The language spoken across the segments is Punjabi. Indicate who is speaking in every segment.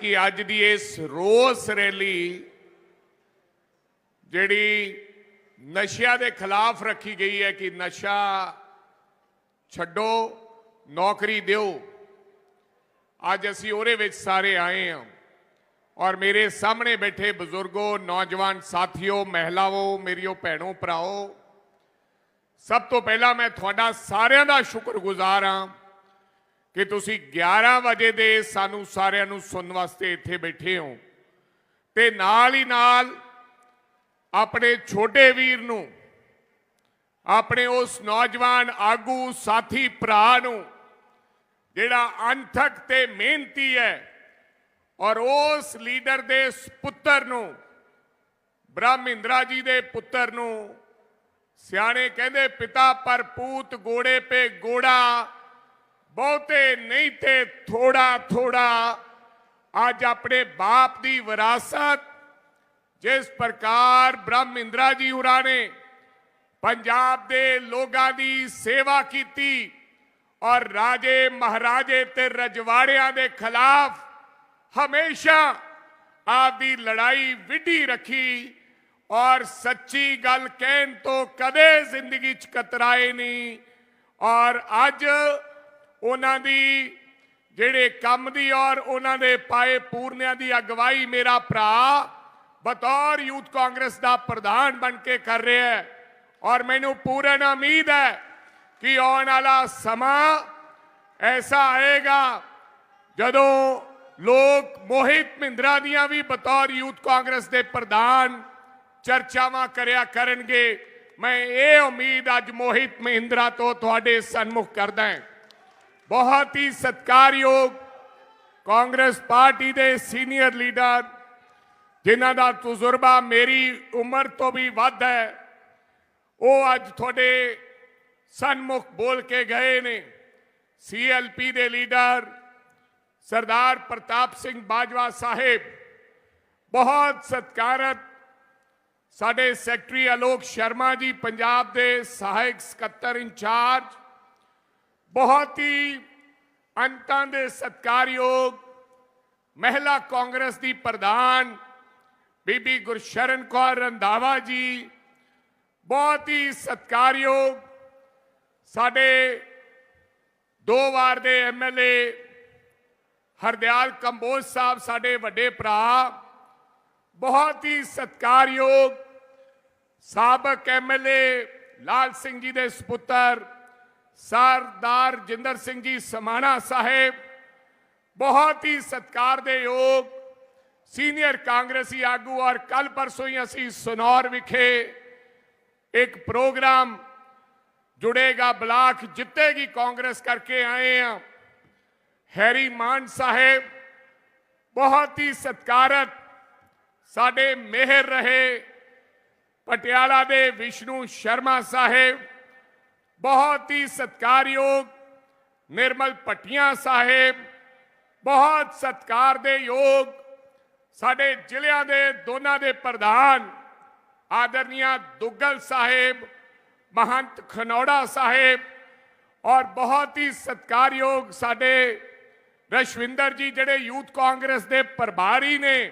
Speaker 1: ਕਿ ਅੱਜ ਦੀ ਇਸ ਰੋਸ ਰੈਲੀ ਜਿਹੜੀ ਨਸ਼ਿਆਂ ਦੇ ਖਿਲਾਫ ਰੱਖੀ ਗਈ ਹੈ ਕਿ ਨਸ਼ਾ ਛੱਡੋ, ਨੌਕਰੀ ਦਿਓ। ਅੱਜ ਅਸੀਂ ਉਹਦੇ ਵਿੱਚ ਸਾਰੇ ਆਏ ਹਾਂ ਔਰ ਮੇਰੇ ਸਾਹਮਣੇ ਬੈਠੇ ਬਜ਼ੁਰਗੋ, ਨੌਜਵਾਨ ਸਾਥੀਓ ਮਹਿਲਾਓ ਮੇਰੀਓ ਭੈਣੋ, ਭਰਾਓ, ਸਭ ਤੋਂ ਪਹਿਲਾਂ ਮੈਂ ਤੁਹਾਡਾ ਸਾਰਿਆਂ ਦਾ ਸ਼ੁਕਰਗੁਜ਼ਾਰ ਹਾਂ ਕਿ ਤੁਸੀਂ 11 ਵਜੇ ਦੇ ਸਾਨੂੰ ਸਾਰਿਆਂ ਨੂੰ ਸੁਣਨ ਵਾਸਤੇ ਇੱਥੇ ਬੈਠੇ ਹੋ। ਤੇ ਨਾਲ ਹੀ ਨਾਲ ਆਪਣੇ ਛੋਟੇ ਵੀਰ ਨੂੰ, ਆਪਣੇ ਉਸ ਨੌਜਵਾਨ ਆਗੂ ਸਾਥੀ ਭਰਾ ਨੂੰ, ਜਿਹੜਾ ਅਣਥਕ ਤੇ ਮਿਹਨਤੀ ਹੈ ਔਰ ਉਸ ਲੀਡਰ ਦੇ ਪੁੱਤਰ ਨੂੰ, ਬ੍ਰਹਮਿੰਦਰਾ ਜੀ ਦੇ ਪੁੱਤਰ ਨੂੰ, ਸਿਆਣੇ ਕਹਿੰਦੇ ਪਿਤਾ ਪਰ ਪੂਤ ਗੋੜੇ ਪੇ ਗੋੜਾ ਬਹੁਤੇ ਨਹੀਂ ਤੇ ਥੋੜਾ ਥੋੜਾ ਅੱਜ ਆਪਣੇ ਬਾਪ ਦੀ ਵਿਰਾਸਤ ਜਿਸ ਪ੍ਰਕਾਰ ਬ੍ਰਹਮਿੰਦਰਾ ਜੀ ਹੁਰਾਂ ਨੇ ਪੰਜਾਬ ਦੇ ਲੋਕਾਂ ਦੀ ਸੇਵਾ ਕੀਤੀ ਔਰ ਰਾਜੇ ਮਹਾਰਾਜੇ ਤੇ ਰਜਵਾੜਿਆਂ ਦੇ ਖਿਲਾਫ ਹਮੇਸ਼ਾ ਆਪਦੀ ਲੜਾਈ ਵਿੱਢੀ ਰੱਖੀ ਔਰ ਸੱਚੀ ਗੱਲ ਕਹਿਣ ਤੋਂ ਕਦੇ ਜ਼ਿੰਦਗੀ 'ਚ ਕਤਰਾਏ ਨਹੀਂ ਔਰ ਅੱਜ ਉਹਨਾਂ ਦੀ, ਜਿਹੜੇ ਕੰਮ ਦੀ ਔਰ ਉਹਨਾਂ ਦੇ ਪਾਏ ਪੂਰਨਿਆਂ ਦੀ ਅਗਵਾਈ ਮੇਰਾ ਭਰਾ ਬਤੌਰ ਯੂਥ ਕਾਂਗਰਸ ਦਾ ਪ੍ਰਧਾਨ ਬਣ ਕੇ ਕਰ ਰਿਹਾ ਹੈ। ਔਰ ਮੈਨੂੰ ਪੂਰਨ ਉਮੀਦ ਹੈ ਕਿ ਆਉਣ ਵਾਲਾ ਸਮਾਂ ਐਸਾ ਆਏਗਾ ਜਦੋਂ ਲੋਕ ਮੋਹਿਤ ਮਹਿੰਦਰਾ ਦੀਆਂ ਵੀ ਬਤੌਰ ਯੂਥ ਕਾਂਗਰਸ ਦੇ ਪ੍ਰਧਾਨ ਚਰਚਾਵਾਂ ਕਰਿਆ ਕਰਨਗੇ। ਮੈਂ ਇਹ ਉਮੀਦ ਅੱਜ ਮੋਹਿਤ ਮਹਿੰਦਰਾ ਤੋਂ ਤੁਹਾਡੇ ਸਨਮੁਖ ਕਰਦਾ ਹਾਂ। ਬਹੁਤ ਹੀ ਸਤਿਕਾਰਯੋਗ ਕਾਂਗਰਸ ਪਾਰਟੀ ਦੇ ਸੀਨੀਅਰ ਲੀਡਰ, ਜਿਨ੍ਹਾਂ ਦਾ ਤਜਰਬਾ ਮੇਰੀ ਉਮਰ ਤੋਂ ਵੀ ਵੱਧ ਹੈ, ਉਹ ਅੱਜ ਤੁਹਾਡੇ ਸਨਮੁਖ ਬੋਲ ਕੇ ਗਏ ਨੇ। ਸੀਐਲਪੀ ਦੇ ਲੀਡਰ ਸਰਦਾਰ ਪ੍ਰਤਾਪ ਸਿੰਘ ਬਾਜਵਾ ਸਾਹਿਬ, ਬਹੁਤ ਸਤਿਕਾਰਤ ਸਾਡੇ ਸੈਕਟਰੀ ਅਲੋਕ ਸ਼ਰਮਾ ਜੀ, ਪੰਜਾਬ ਦੇ ਸਹਾਇਕ ਸਕੱਤਰ ਇੰਚਾਰਜ ਬਹੁਤ ਹੀ ਅੰਤਾਂ ਦੇ ਸਤਿਕਾਰਯੋਗ ਮਹਿਲਾ ਕਾਂਗਰਸ ਦੀ ਪ੍ਰਧਾਨ ਬੀਬੀ ਗੁਰਸ਼ਰਨ ਕੌਰ ਰੰਧਾਵਾ ਜੀ, ਬਹੁਤ ਹੀ ਸਤਿਕਾਰਯੋਗ ਸਾਡੇ ਦੋ ਵਾਰ ਦੇ ਐਮਐਲਏ ਹਰਦਿਆਲ ਕੰਬੋਜ ਸਾਹਿਬ, ਸਾਡੇ ਵੱਡੇ ਭਰਾ, ਬਹੁਤ ਹੀ ਸਤਿਕਾਰਯੋਗ ਸਾਬਕ ਐਮਐਲਏ ਲਾਲ ਸਿੰਘ ਜੀ ਦੇ ਸੁਪੁੱਤਰ ਸਰਦਾਰ ਜਿੰਦਰ ਸਿੰਘ ਜੀ ਸਮਾਣਾ ਸਾਹਿਬ, ਬਹੁਤ ਹੀ ਸਤਿਕਾਰ ਦੇ ਯੋਗ ਸੀਨੀਅਰ ਕਾਂਗਰਸੀ ਆਗੂ ਔਰ ਕੱਲ ਪਰਸੋਂ ਹੀ ਅਸੀਂ ਸਨੌਰ ਵਿਖੇ ਇੱਕ ਪ੍ਰੋਗਰਾਮ ਜੁੜੇਗਾ, ਬਲਾਕ ਜਿੱਤੇਗੀ ਕਾਂਗਰਸ ਕਰਕੇ ਆਏ ਆ ਹੈਰੀ ਮਾਨ ਸਾਹਿਬ, ਬਹੁਤ ਹੀ ਸਤਿਕਾਰਤ ਸਾਡੇ ਮਿਹਰ ਰਹੇ ਪਟਿਆਲਾ ਦੇ ਵਿਸ਼ਨੂੰ ਸ਼ਰਮਾ ਸਾਹਿਬ ਬਹੁਤ ਹੀ ਸਤਿਕਾਰਯੋਗ ਨਿਰਮਲ ਪਟੀਆਂ ਸਾਹਿਬ, ਬਹੁਤ ਸਤਿਕਾਰ ਦੇ ਯੋਗ ਸਾਡੇ ਜ਼ਿਲ੍ਹਿਆਂ ਦੇ ਦੋਨਾਂ ਦੇ ਪ੍ਰਧਾਨ ਆਦਰਨੀਆ ਦੁੱਗਲ ਸਾਹਿਬ, ਮਹੰਤ ਖਨੌੜਾ ਸਾਹਿਬ ਔਰ ਬਹੁਤ ਹੀ ਸਤਿਕਾਰਯੋਗ ਸਾਡੇ ਰਸ਼ਵਿੰਦਰ ਜੀ ਜਿਹੜੇ ਯੂਥ ਕਾਂਗਰਸ ਦੇ ਪ੍ਰਭਾਰੀ ਨੇ,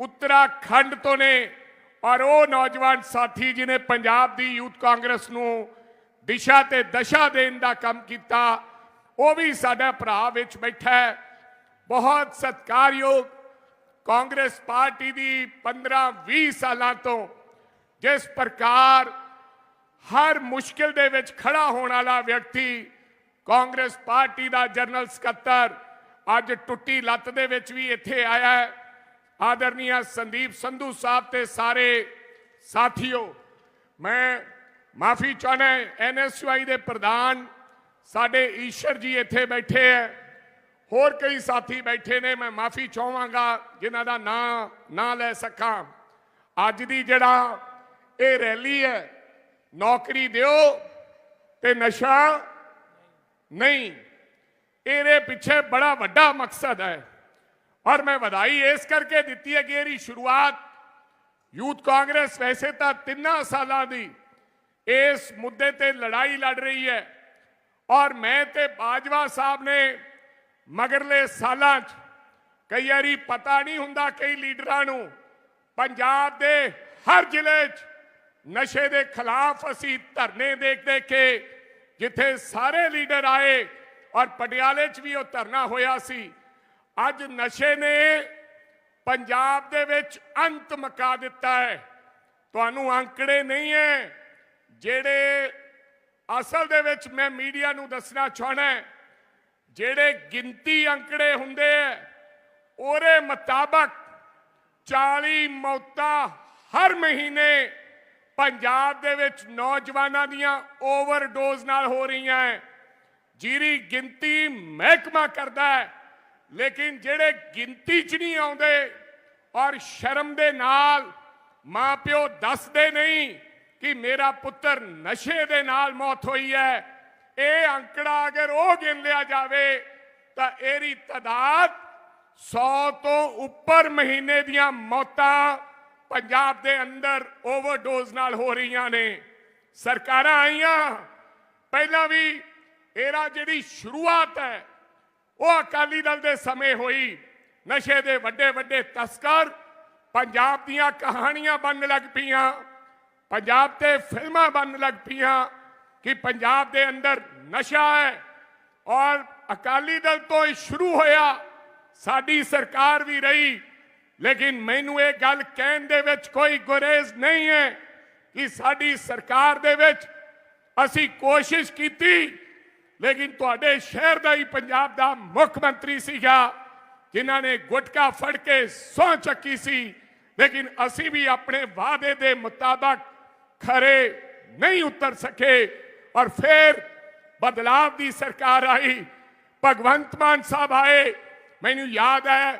Speaker 1: ਉੱਤਰਾਖੰਡ ਤੋਂ ਨੇ ਔਰ ਉਹ ਨੌਜਵਾਨ ਸਾਥੀ ਜਿਨੇ ਪੰਜਾਬ ਦੀ ਯੂਥ ਕਾਂਗਰਸ ਨੂੰ ਦਿਸ਼ਾ ਤੇ ਦਸ਼ਾ ਦੇਣ ਦਾ ਕੰਮ ਕੀਤਾ। ਉਹ ਵੀ ਸਾਡਾ ਭਰਾ ਵਿੱਚ ਬੈਠਾ ਹੈ। ਬਹੁਤ ਸਤਿਕਾਰਯੋਗ ਕਾਂਗਰਸ ਪਾਰਟੀ ਦੀ 15-20 ਸਾਲਾਂ ਤੋਂ ਜਿਸ ਪ੍ਰਕਾਰ ਹਰ ਮੁਸ਼ਕਿਲ ਦੇ ਵਿੱਚ ਖੜਾ ਹੋਣ ਵਾਲਾ ਵਿਅਕਤੀ ਕਾਂਗਰਸ ਪਾਰਟੀ ਦਾ ਜਨਰਲ ਸਕੱਤਰ ਅੱਜ ਟੁੱਟੀ ਲੱਤ ਦੇ ਵਿੱਚ ਵੀ ਇੱਥੇ ਆਇਆ ਹੈ। ਆਦਰਨੀਆ ਸੰਦੀਪ ਸੰਧੂ ਸਾਹਿਬ ਤੇ ਸਾਰੇ ਸਾਥੀਓ, ਮੈਂ ਮਾਫੀ ਚਾਹਨਾ ਐਨਐਸਯੂਆਈ ਦੇ ਪ੍ਰਧਾਨ ਸਾਡੇ ਈਸ਼ਰ ਜੀ ਇੱਥੇ ਬੈਠੇ ਹੈ। ਹੋਰ ਕਈ ਸਾਥੀ ਬੈਠੇ ਨੇ, ਮੈਂ ਮਾਫੀ ਚਾਹਾਂਗਾ, ਜਿਨ੍ਹਾਂ ਦਾ ਨਾਂ, ਨਾ ਲੈ ਸਕਾਂ। ਅੱਜ ਦੀ ਜਿਹੜਾ ਇਹ ਰੈਲੀ ਹੈ, ਨੌਕਰੀ ਦਿਓ ਤੇ ਨਸ਼ਾ ਨਹੀਂ। ਇਹਦੇ ਪਿੱਛੇ ਬੜਾ ਵੱਡਾ ਮਕਸਦ ਹੈ। ਔਰ ਮੈਂ ਵਧਾਈ ਇਸ ਕਰਕੇ ਦਿੱਤੀ ਹੈ ਕਿ ਇਹਦੀ ਸ਼ੁਰੂਆਤ ਯੂਥ ਕਾਂਗਰਸ ਵੈਸੇ ਤਾਂ ਤਿੰਨਾਂ ਸਾਲਾਂ ਦੀ ਇਸ ਮੁੱਦੇ ਤੇ ਲੜਾਈ ਲੜ ਰਹੀ ਹੈ। ਔਰ ਮੈਂ ਤੇ ਬਾਜਵਾ ਸਾਹਿਬ ਨੇ ਮਗਰਲੇ ਸਾਲਾਂ 'ਚ ਕਈ ਵਾਰੀ ਪਤਾ ਨਹੀਂ ਹੁੰਦਾ ਕਈ ਲੀਡਰਾਂ ਨੂੰ, ਪੰਜਾਬ ਦੇ ਹਰ ਜ਼ਿਲ੍ਹੇ 'ਚ ਨਸ਼ੇ ਦੇ ਖਿਲਾਫ ਅਸੀਂ ਧਰਨੇ ਦੇਖ ਦੇਖ ਕੇ ਜਿੱਥੇ ਸਾਰੇ ਲੀਡਰ ਆਏ ਔਰ ਪਟਿਆਲੇ 'ਚ ਵੀ ਉਹ ਧਰਨਾ ਹੋਇਆ ਸੀ। ਅੱਜ ਨਸ਼ੇ ਨੇ ਪੰਜਾਬ ਦੇ ਵਿੱਚ ਅੰਤ ਮਕਾ ਦਿੱਤਾ ਹੈ। ਤੁਹਾਨੂੰ ਅੰਕੜੇ ਨਹੀਂ ਹੈ ਜਿਹੜੇ ਅਸਲ ਦੇ ਵਿੱਚ ਮੈਂ ਮੀਡੀਆ ਨੂੰ ਦੱਸਣਾ ਚਾਹਣਾ ਜਿਹੜੇ ਗਿਣਤੀ ਅੰਕੜੇ ਹੁੰਦੇ ਐ ਉਹਦੇ ਮੁਤਾਬਕ 40 ਮੌਤਾਂ ਹਰ ਮਹੀਨੇ ਪੰਜਾਬ ਦੇ ਵਿੱਚ ਨੌਜਵਾਨਾਂ ਦੀਆਂ ਓਵਰਡੋਜ਼ ਨਾਲ ਹੋ ਰਹੀਆਂ ਹੈ। ਜਿਹੜੀ ਗਿਣਤੀ ਮਹਿਕਮਾ ਕਰਦਾ ਹੈ, ਲੇਕਿਨ ਜਿਹੜੇ ਗਿਣਤੀ 'ਚ ਨਹੀਂ ਆਉਂਦੇ ਔਰ ਸ਼ਰਮ ਦੇ ਨਾਲ ਮਾਪਿਓ ਦੱਸਦੇ ਨਹੀਂ ਕਿ ਮੇਰਾ ਪੁੱਤਰ ਨਸ਼ੇ ਦੇ ਨਾਲ ਮੌਤ ਹੋਈ ਹੈ, ਇਹ ਅੰਕੜਾ ਅਗਰ ਉਹ ਗਿਣ ਲਿਆ ਜਾਵੇ, ਤਾਂ ਇਹਦੀ ਤਾਦਾਦ 100 ਤੋਂ ਉੱਪਰ ਮਹੀਨੇ ਦੀਆਂ ਮੌਤਾਂ ਪੰਜਾਬ ਦੇ ਅੰਦਰ ਓਵਰਡੋਜ਼ ਨਾਲ ਹੋ ਰਹੀਆਂ ਨੇ। ਸਰਕਾਰਾਂ ਆਈਆਂ। ਪਹਿਲਾਂ ਵੀ ਇਹਦਾ ਜਿਹੜੀ ਸ਼ੁਰੂਆਤ ਹੈ, ਉਹ ਅਕਾਲੀ ਦਲ ਦੇ ਸਮੇਂ ਹੋਈ। ਨਸ਼ੇ ਦੇ ਵੱਡੇ ਵੱਡੇ ਤਸਕਰ ਪੰਜਾਬ ਦੀਆਂ ਕਹਾਣੀਆਂ ਬਣਨ ਲੱਗ ਪਈਆਂ। ਪੰਜਾਬ ਤੇ ਫਿਲਮਾਂ ਬਣਨ ਲੱਗ ਪਈਆਂ ਕਿ ਪੰਜਾਬ ਦੇ ਅੰਦਰ ਨਸ਼ਾ ਹੈ ਔਰ ਅਕਾਲੀ ਦਲ ਤੋਂ ਇਹ ਸ਼ੁਰੂ ਹੋਇਆ, ਸਾਡੀ ਸਰਕਾਰ ਵੀ ਰਹੀ। ਲੇਕਿਨ ਮੈਨੂੰ ਇਹ ਗੱਲ ਕਹਿਣ ਦੇ ਵਿੱਚ ਕੋਈ ਗੁਰੇਜ਼ ਨਹੀਂ ਹੈ ਕਿ ਸਾਡੀ ਸਰਕਾਰ ਦੇ ਵਿੱਚ ਅਸੀਂ ਕੋਸ਼ਿਸ਼ ਕੀਤੀ, ਲੇਕਿਨ ਤੁਹਾਡੇ ਸ਼ਹਿਰ ਦਾ ਹੀ ਪੰਜਾਬ ਦਾ ਮੁੱਖ ਮੰਤਰੀ ਸੀਗਾ, ਜਿਨ੍ਹਾਂ ਨੇ ਗੁਟਕਾ ਫੜ ਕੇ ਸਹੁੰ ਚੱਕੀ ਸੀ। ਲੇਕਿਨ ਅਸੀਂ ਵੀ ਆਪਣੇ ਵਾਅਦੇ ਦੇ ਮੁਤਾਬਕ ਖਰੇ ਨਹੀਂ ਉਤਰ ਸਕੇ ਔਰ ਫਿਰ ਬਦਲਾਵ ਦੀ ਸਰਕਾਰ ਆਈ ਭਗਵੰਤ ਮਾਨ ਸਾਹਿਬ ਆਏ ਮੈਨੂੰ ਯਾਦ ਹੈ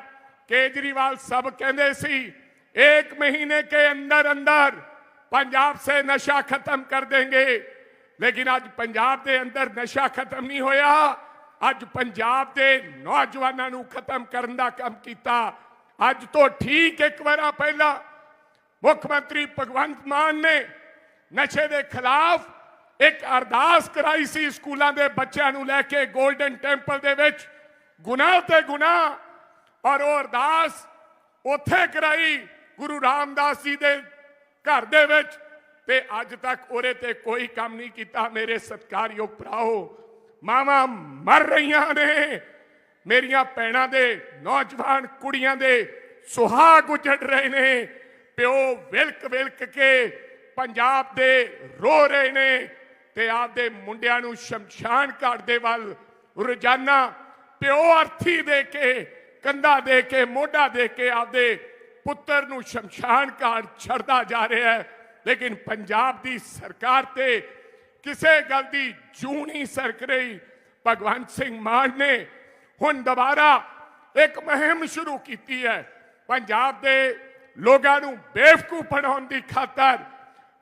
Speaker 1: ਕੇਜਰੀਵਾਲ ਸਭ ਕਹਿੰਦੇ ਸੀ ਇੱਕ ਮਹੀਨੇ ਕੇ ਅੰਦਰ ਅੰਦਰ पंजाब से नशा खत्म कर देंगे लेकिन आज पंजाब ਦੇ ਅੰਦਰ ਨਸ਼ਾ ਖਤਮ ਨਹੀਂ ਹੋਇਆ ਅੱਜ ਪੰਜਾਬ ਦੇ ਨੌਜਵਾਨਾਂ ਨੂੰ ਖਤਮ ਕਰਨ ਦਾ ਕੰਮ ਕੀਤਾ ਅੱਜ ਤੋਂ ਠੀਕ ਇੱਕ ਵਾਰਾ ਪਹਿਲਾਂ ਮੁੱਖ ਮੰਤਰੀ ਭਗਵੰਤ ਮਾਨ ਨੇ ਨਸ਼ੇ ਦੇ ਖਿਲਾਫ ਇੱਕ ਅਰਦਾਸ ਕਰਾਈ ਸੀ ਸਕੂਲਾਂ ਦੇ ਬੱਚਿਆਂ ਨੂੰ ਲੈ ਕੇ 골ਡਨ ਟੈਂਪਲ ਦੇ ਵਿੱਚ। ਗੁਨਾਹ ਤੇ ਗੁਨਾਹ ਔਰ ਉਹ ਅਰਦਾਸ ਉੱਥੇ ਕਰਾਈ ਗੁਰੂ ਰਾਮਦਾਸ ਜੀ ਦੇ ਘਰ ਦੇ ਵਿੱਚ ਤੇ ਅੱਜ ਤੱਕ ਉਹਦੇ ਤੇ ਕੋਈ ਕੰਮ ਨਹੀਂ ਕੀਤਾ। ਮੇਰੇ ਸਤਿਕਾਰਯੋਗ ਭਰਾਓ, ਮਾਵਾਂ ਮਰ ਰਹੀਆਂ ਨੇ। ਮੇਰੀਆਂ ਭੈਣਾਂ ਦੇ, ਨੌਜਵਾਨ ਕੁੜੀਆਂ ਦੇ ਸੁਹਾਗ ਉਜੜ ਰਹੇ ਨੇ। ਪਿਓ ਵਿਲਕ ਵਿਲਕ ਕੇ ਪੰਜਾਬ ਦੇ ਰੋ ਰਹੇ ਨੇ ਤੇ ਆਪਦੇ ਮੁੰਡਿਆਂ ਨੂੰ ਸ਼ਮਸ਼ਾਨ ਘਾਟ ਦੇ ਵੱਲ ਰੋਜ਼ਾਨਾ ਪਿਓ ਅਰਥੀ ਦੇ ਕੇ, ਕੰਧਾ ਦੇ ਕੇ, ਮੋਢਾ ਦੇ ਕੇ ਆਪਦੇ ਪੁੱਤਰ ਨੂੰ ਸ਼ਮਸ਼ਾਨ ਘਾਟ ਛੱਡਦਾ ਜਾ ਰਿਹਾ ਹੈ। ਲੇਕਿਨ ਪੰਜਾਬ ਦੀ ਸਰਕਾਰ ਤੇ ਕਿਸੇ ਗੱਲ ਦੀ ਜੂ ਨਹੀਂ ਸਰਕ ਰਹੀ। ਭਗਵੰਤ ਸਿੰਘ ਮਾਨ ਨੇ ਹੁਣ ਦੁਬਾਰਾ ਇੱਕ ਮੁਹਿੰਮ ਸ਼ੁਰੂ ਕੀਤੀ ਹੈ। ਪੰਜਾਬ ਦੇ ਲੋਕਾਂ ਨੂੰ ਬੇਵਕੂਫ ਬਣਾਉਣ ਦੀ ਖਾਤਰ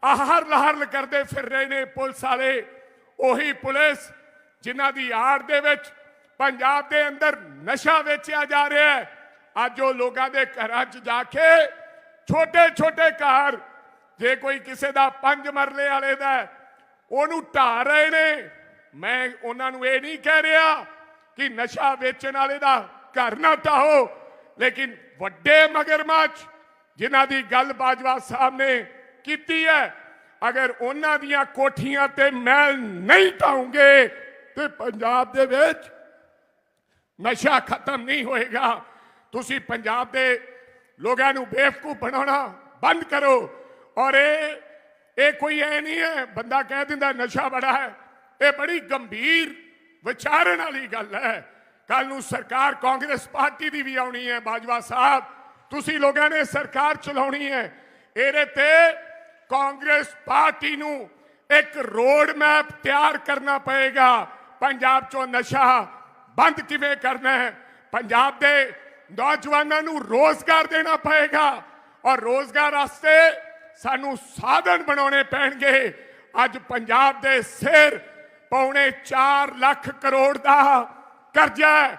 Speaker 1: ਆਹਰ ਲਹਰ ਕਰਦੇ ਫਿਰ ਰਹੇ ਨੇ ਪੁਲਿਸ ਵਾਲੇ। ਉਹੀ ਪੁਲਿਸ ਜਿਨ੍ਹਾਂ ਦੀ ਆੜ ਦੇ ਵਿੱਚ ਪੰਜਾਬ ਦੇ ਅੰਦਰ ਨਸ਼ਾ ਵੇਚਿਆ ਜਾ ਰਿਹਾ ਹੈ। ਅੱਜ ਉਹ ਲੋਕਾਂ ਦੇ ਘਰਾਂ 'ਚ ਜਾ ਕੇ ਛੋਟੇ ਛੋਟੇ ਘਰ, ਜੇ ਕੋਈ ਕਿਸੇ ਦਾ ਪੰਜ ਮਰਲੇ ਵਾਲੇ ਦਾ ਉਹਨੂੰ ਢਾ ਰਹੇ ਨੇ। ਮੈਂ ਉਹਨਾਂ ਨੂੰ ਇਹ ਨਹੀਂ ਕਹਿ ਰਿਹਾ ਕਿ ਨਸ਼ਾ ਵੇਚਣ ਵਾਲੇ ਦਾ ਘਰ ਨਾ ਢਾਹੋ, ਲੇਕਿਨ ਵੱਡੇ ਮਗਰਮੱਛ ਜਿਨ੍ਹਾਂ ਦੀ ਗੱਲ ਬਾਜਵਾ ਸਾਹਿਬ ਨੇ ਕੀਤੀ ਹੈ ਅਗਰ ਉਹਨਾਂ ਦੀਆਂ ਕੋਠੀਆਂ ਤੇ ਮੈਲ ਨਹੀਂ ਢਾਉਂਗੇ ਤੇ ਪੰਜਾਬ ਦੇ ਵਿੱਚ ਨਸ਼ਾ ਖਤਮ ਨਹੀਂ ਹੋਏਗਾ। ਤੁਸੀਂ ਪੰਜਾਬ ਦੇ ਲੋਕਾਂ ਨੂੰ ਬੇਵਕੂਫ ਬਣਾਉਣਾ ਬੰਦ ਕਰੋ। ਔਰ ਇਹ ਇਹ ਕੋਈ ਐ ਨਹੀਂ ਹੈ, ਬੰਦਾ ਕਹਿ ਦਿੰਦਾ ਨਸ਼ਾ ਬੜਾ ਹੈ। ਇਹ ਬੜੀ ਗੰਭੀਰ ਵਿਚਾਰਨ ਵਾਲੀ ਗੱਲ ਹੈ। ਕੱਲ ਨੂੰ ਸਰਕਾਰ ਕਾਂਗਰਸ ਪਾਰਟੀ ਦੀ ਵੀ ਆਉਣੀ ਹੈ, ਬਾਜਵਾ ਸਾਹਿਬ। ਤੁਸੀਂ ਲੋਕਾਂ ਨੇ ਸਰਕਾਰ ਚਲਾਉਣੀ ਹੈ। ਇਹਦੇ ਤੇ ਕਾਂਗਰਸ ਪਾਰਟੀ ਨੂੰ ਇੱਕ ਰੋਡ ਮੈਪ ਤਿਆਰ ਕਰਨਾ ਪਏਗਾ। ਪੰਜਾਬ ਚੋਂ ਨਸ਼ਾ ਬੰਦ ਕਿਵੇਂ ਕਰਨਾ ਹੈ? ਪੰਜਾਬ ਦੇ ਨੌਜਵਾਨਾਂ ਨੂੰ ਰੋਜ਼ਗਾਰ ਦੇਣਾ ਪਏਗਾ ਔਰ ਰੋਜ਼ਗਾਰ ਵਾਸਤੇ ਸਾਨੂੰ ਸਾਧਨ ਬਣਾਉਣੇ ਪੈਣਗੇ। ਅੱਜ ਪੰਜਾਬ ਦੇ ਸਿਰ ਪੌਣੇ 4 ਲੱਖ ਕਰੋੜ ਦਾ ਕਰਜ਼ਾ ਹੈ।